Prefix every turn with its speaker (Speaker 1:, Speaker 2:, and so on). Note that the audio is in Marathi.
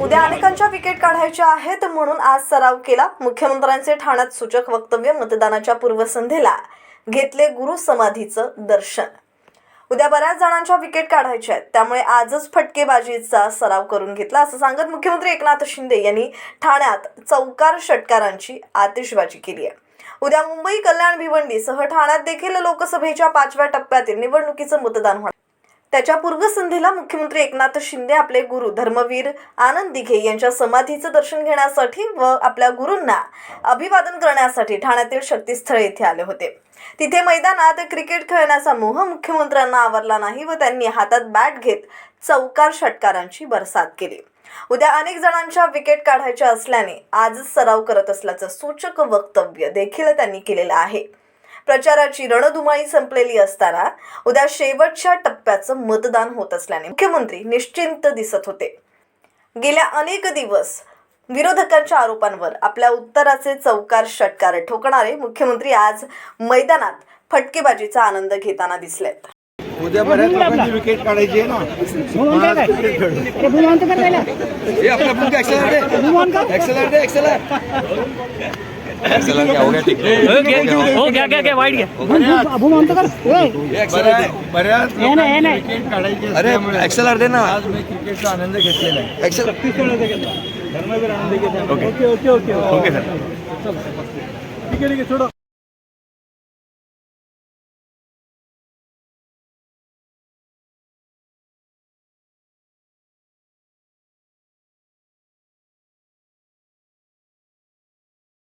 Speaker 1: उद्या अनेकांच्या विकेट काढायच्या आहेत म्हणून आज सराव केला. मुख्यमंत्र्यांचे ठाण्यात सूचक वक्तव्य मतदानाच्या पूर्वसंध्येला. घेतले गुरु समाधीचं दर्शन. उद्या बऱ्याच जणांच्या विकेट काढायच्या आहेत. त्यामुळे आजच फटकेबाजीचा सराव करून घेतला. असं सांगत मुख्यमंत्री एकनाथ शिंदे यांनी ठाण्यात चौकार षटकारांची आतिषबाजी केली आहे. उद्या मुंबई कल्याण भिवंडीसह ठाण्यात देखील लोकसभेच्या पाचव्या टप्प्यातील निवडणुकीचं मतदान होणार. त्याच्या पूर्वसंध्येला मुख्यमंत्री एकनाथ शिंदे आपले गुरु धर्मवीर आनंद दिघे यांच्या समाधीचं दर्शन घेण्यासाठी व आपल्या गुरूंना अभिवादन करण्यासाठी ठाण्यातील शक्तीस्थळ येथे आले होते. तिथे मैदानात क्रिकेट खेळण्याचा मोह मुख्यमंत्र्यांना आवरला नाही व त्यांनी हातात बॅट घेत चौकार षटकारांची बरसात केली. उद्या अनेक जणांच्या विकेट काढायच्या असल्याने आजच सराव करत असल्याचं सूचक वक्तव्य देखील त्यांनी केलेलं आहे. प्रचाराची रणधुमाळी संपलेली असताना उद्या शेवटच्या टप्प्याचं मतदान होत असल्याने मुख्यमंत्री निश्चिंत दिसत होते. गेल्या अनेक दिवस विरोधकांच्या आरोपांवर आपल्या उत्तराचे चौकार षटकार ठोकणारे मुख्यमंत्री आज मैदानात फटकेबाजीचा आनंद घेताना दिसलेत.
Speaker 2: उद्या बऱ्याच लोकांची विकेट काढायची आहे ना. हे आपला एक्सेलर एक्सेलर
Speaker 3: हो घ्या घ्या घ्या वाईट घ्या.
Speaker 4: कर.
Speaker 2: बऱ्याच
Speaker 4: हे हे
Speaker 2: विकेट काढायची
Speaker 5: अरे एक्सेलर दे ना.
Speaker 2: आज मी क्रिकेटचा आनंद घेतलेला आहे.
Speaker 5: Excel
Speaker 4: okay okay okay.
Speaker 5: Okay sir
Speaker 4: ठीक आहे ठीक आहे सोडा